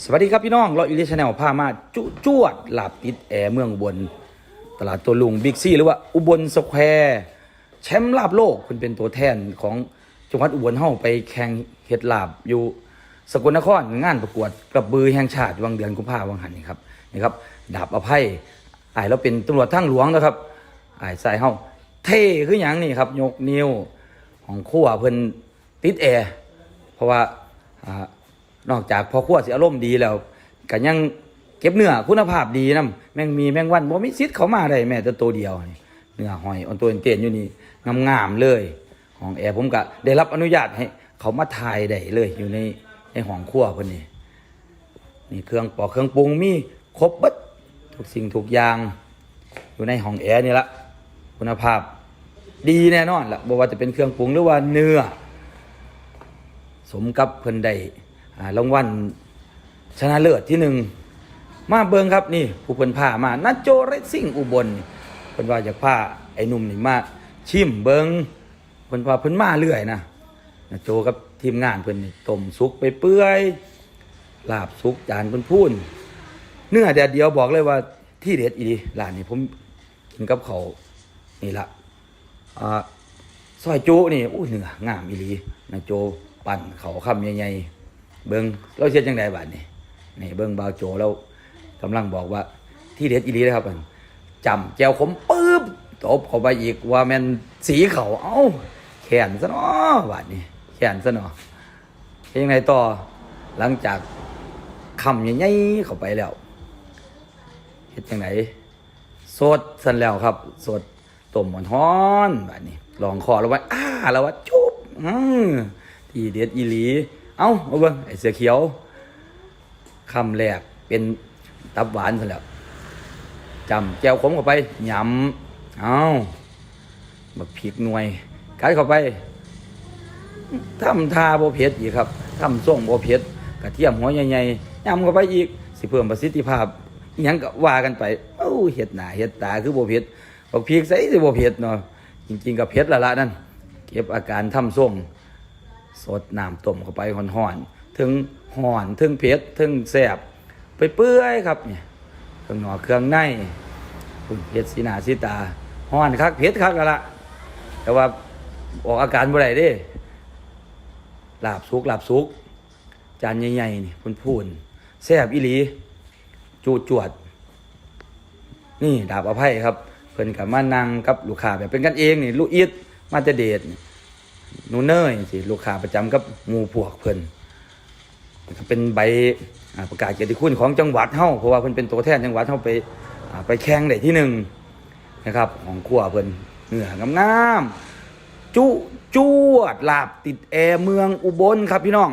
สวัสดีครับพี่น้องเราอิเลชแนลพามาจุจวดหลาบติดแอร์เมืองอุบลตลาดตัวลุงบิ๊กซี่หรือว่าอุบลสแควร์แชมป์ลาบโลกคุณเป็นตัวแทนของจังหวัดอุบลเฮาไปแข่งเฮ็ดลาบอยู่สกลนครงานประกวดกระบือแห่งชาติวังเดือนกุมภาวังหันนี่ครับนี่ครับดาบอภัยอ้ายเราเป็นตำรวจทางหลวงนะครับอ้ายใส่เฮาเท่คือหยังนี่ครับยกนิ้วของครัวเพิ่นติดแอร์เพราะว่าอ่า นอกจากพอขั้วสิอารมณ์ดีแล้วก็ยังเก็บเนื้อคุณภาพดีนํแมงมีแมงวันบ่มีสิทธิ์เขามาได้แม้แต่ตัวเดียวนี่เนื้อหอยออนตัวเตียนอยู่นี่งามๆเลยของแอร์ผมก็ได้รับอนุญาตให้เขามาถ่ายได้เลยอยู่ในในห้องครัวเพิ่นนี่นี่เครื่องปอกเครื่องปรุงมีครบบิดทุกสิ่งทุกอย่าง อยู่ในห้องแอร์นี่ละคุณภาพดีแน่นอนละบ่ว่าจะเป็นเครื่องปรุงหรือว่าเนื้อ สมกับเพิ่นได้ รางวัลชนะเลิศที่หนึ่งมาเบิงครับนี่ผู้เพิ่นพามานัดโจเรซซิ่งอุบลนี่เพิ่นว่าอยากพาไอ้นุ่มนี่มาชิมเบิงเพิ่นว่าเพิ่นมาเรื่อยนะนัดโจกับทีมงานเพิ่นนี่ต้มสุกไปเปื่อยลาบสุกจานเพิ่นพูนเนื้อแดดเดียวบอกเลยว่าที่เด็ดอีดีร้านนี้ผมกินกับเขานี่ละอ่าซอยโจนี่อู้เนื้องามอีหลีนะโจปั่นเขาคำใหญ่ๆ เบิงเราเช็ดจังไดบาดนี่นี่เบิงบาวโจเรากำลังบอกว่าที่เด็ดอีหลีเลยครับมันจำแจวขมปื๊บตบเข้าไปอีกว่าแมันสีเขาเอ้าแขนซะเนาะบาดนี่แขนซะเนาะยังไงต่อหลังจากคำใหญ่ๆเข้าไปแล้วเฮ็ดจังไดสดสันแล้วครับ สดต้มหอนฮ้อนแบบนี้ลองคอแล้วว่าอ้าแล้วว่าจุ๊บอืมทีเด็ดอีหลี เอาเอาเบิ่งไอ้เสือเขียวคำแรกเป็นตับหวานสันแล้วจำแก้วขมเข้าไปหยำเอาบักพริกหน่วยกัดเข้าไปทำทาโบเผ็ดอีกครับทำส่งโบเผ็ดกระเทียมหัวใหญ่ๆยำเข้าไปอีก สิเพิ่มประสิทธิภาพอิหยังก็ว่ากันไปเอ้าเห็ดหนาเห็ดตาคือบ่เผ็ดบักพริกใส่สิบ่เผ็ดเนาะจริงๆก็เผ็ดละละนั่นเก็บอาการทำส่ง สดน้ำต้มเข้าไปห่อนๆถึงห่อนถึงเผ็ดถึงแซ่บไปเปื่อยครับเนี่ยเครื่องหนอเครื่องในคุณเผ็ดสีหน้าสีตาห่อนคักเผ็ดคักและละแต่ว่าออกอาการบ่ได้เด้ลาบสุกลาบสุก จานใหญ่ๆนี่พูนๆแซ่บอีหลี จูดจวด นี่ดาบอภัยครับ เพิ่นกับมานั่งกับลูกค้าแบบเป็นกันเองนี่ลูกอีดมาแต่เดท นี่หนูเนยสิลูกค้าประจำกับหมู่พวกเพิ่นก็เป็นใบอาประกาศเกียรติคุณของจังหวัดเฮาเพราะว่าเพิ่นเป็นตัวแทนจังหวัดเฮาไปาไปแข่งได้ที่หนึ่งนะครับ ของครัวเพิ่นเนื้องามๆจุจวดลาบติดแอร์เมืองอุบลครับพี่น้อง